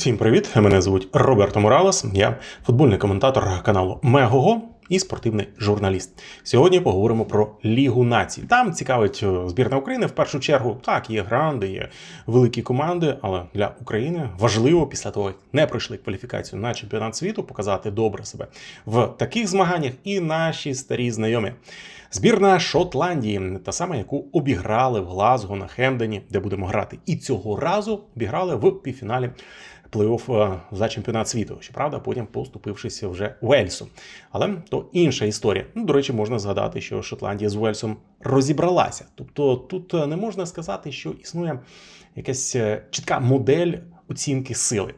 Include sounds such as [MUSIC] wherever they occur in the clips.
Всім привіт! Мене звуть Роберто Моралес. Я футбольний коментатор каналу Мегого і спортивний журналіст. Сьогодні поговоримо про Лігу націй. Там цікавить е, збірна України в першу чергу. Так, є гранди, є великі команди, але для України важливо після того, як не пройшли кваліфікацію на чемпіонат світу, показати добре себе в таких змаганнях і наші старі знайомі. Збірна Шотландії, та сама, яку обіграли в Глазго на Хемдені, де будемо грати. І цього разу обіграли в півфіналі плей-офф е, за чемпіонат світу. Щоправда, потім поступившися вже Уельсу. Але то інша історія. Ну, до речі, можна згадати, що Шотландія з Уельсом розібралася. Тобто тут е, не можна сказати, що існує якась е, чітка модель оцінки сили.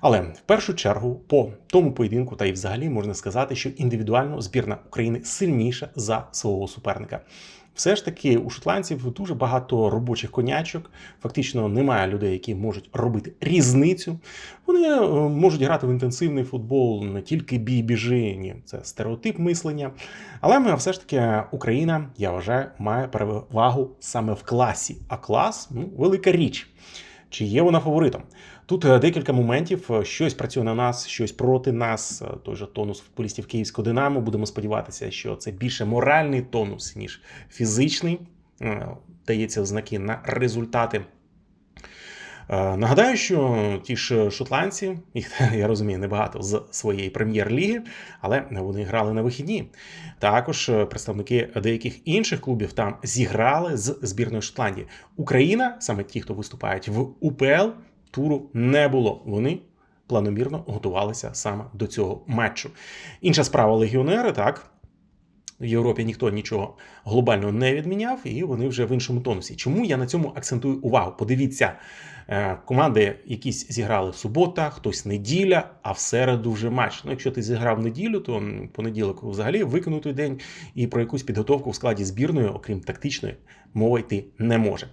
Але в першу чергу, по тому поєдинку, та й взагалі можна сказати, що індивідуально збірна України сильніша за свого суперника. Все ж таки у шотландців дуже багато робочих конячок. Фактично немає людей, які можуть робити різницю. Вони е, можуть грати в інтенсивний футбол не тільки бій біжи, ні, це стереотип мислення. Але ми все ж таки Україна, я вважаю, має перевагу саме в класі. А клас ну, велика річ. Чи є вона фаворитом? Тут е, декілька моментів. е, Щось працює на нас, щось проти нас. Е, Той же тонус футболістів Київського Динамо. Будемо сподіватися, що це більше моральний тонус, ніж фізичний. Дається знаки на результати. Е, Нагадаю, що ті ж шотландці, їх [LAUGHS] я розумію, небагато з своєї прем'єр-ліги, але вони грали на вихідні. Також е, представники деяких інших клубів там зіграли з збірною Шотландії. Україна, саме ті, хто виступають в УПЛ, туру не було. Вони планомірно готувалися саме до цього матчу. Інша справа легіонери, так. В Європі ніхто нічого глобально не відміняв, і вони вже в іншому тонусі. Чому я на цьому акцентую увагу? Подивіться, е, команди якісь зіграли субота, хтось неділя, а в середу вже матч. Ну, якщо ти зіграв неділю, то понеділок взагалі викинутий день, і про якусь підготовку в складі збірної, окрім тактичної, мова йти не може.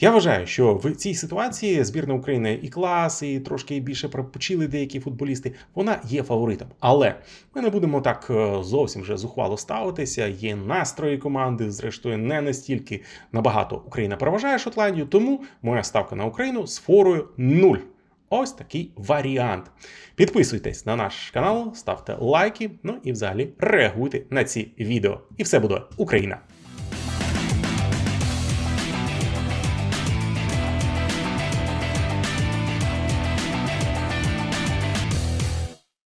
Я вважаю, що в цій ситуації збірна України і клас, і трошки більше пропочили деякі футболісти. Вона є фаворитом. Але ми не будемо так е, зовсім вже зухвало ставитися. Є настрої команди. Зрештою, не настільки набагато Україна переважає Шотландію. Тому моя ставка на Україну з форою 0. Ось такий варіант. Підписуйтесь на наш канал, ставте лайки, ну і взагалі реагуйте на ці відео. І все буде Україна!